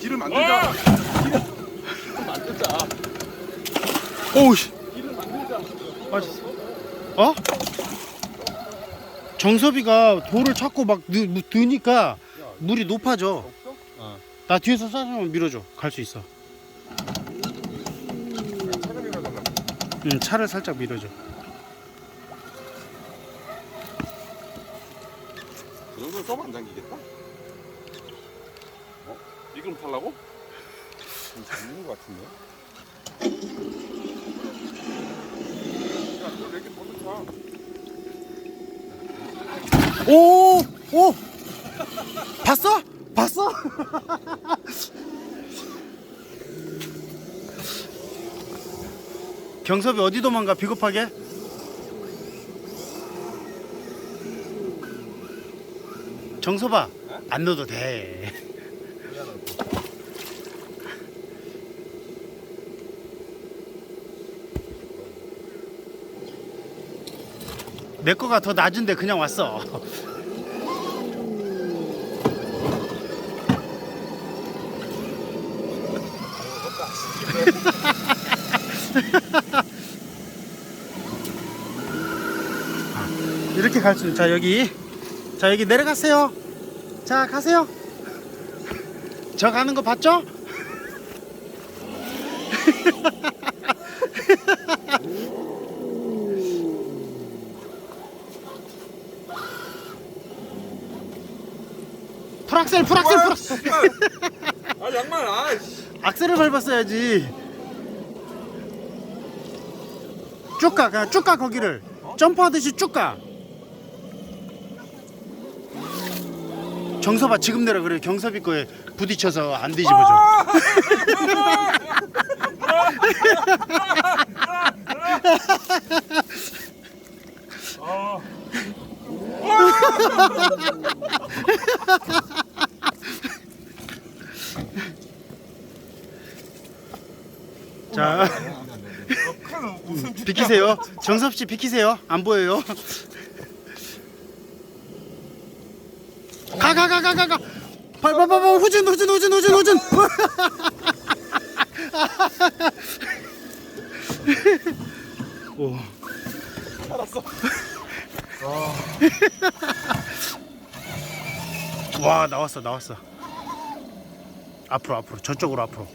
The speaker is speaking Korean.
길을 만들자. 어! 길을 만들자. 오우 씨. 길을 만들자. 빠졌어. 어? 정섭이가 돌을 찾고 막 느, 드니까 물이 높아져. 없어? 나 뒤에서 쏴주면 밀어줘. 갈 수 있어. 응, 차를 살짝 밀어줘. 그 정도 써면 안 잠기겠다? 어? 미끄럼 타려고? 좀 잠기는 것 같은데. 야, 그걸 먼저. 오! 오! 봤어? 봤어? 경섭이 어디 도망가 비겁하게? 정섭아 안 넣어도 돼. 내 거가 더 낮은데 그냥 왔어. 이렇게 갈 수 있는 자 여기. 자 여기 내려가세요. 자 가세요 저 가는 거 봤죠? 풀악셀 풀악셀 풀악셀. 아, 양말, 아, 씨. 악셀을 밟았어야지. 쭉가 그냥 쭉가 거기를. 점프하듯이 쭉가 정섭아 지금 내려 그래. 경섭이 거에 부딪혀서 안 뒤집어져 아, 자큰 웃음. 주 비키세요. 정섭 씨 비키세요. 안 보여요 가 가 가 가 가가. 발발발발 후진 후진 후진 후진 후진. 오. 알았어. 와 나왔어 나왔어. 앞으로 앞으로. 저쪽으로 앞으로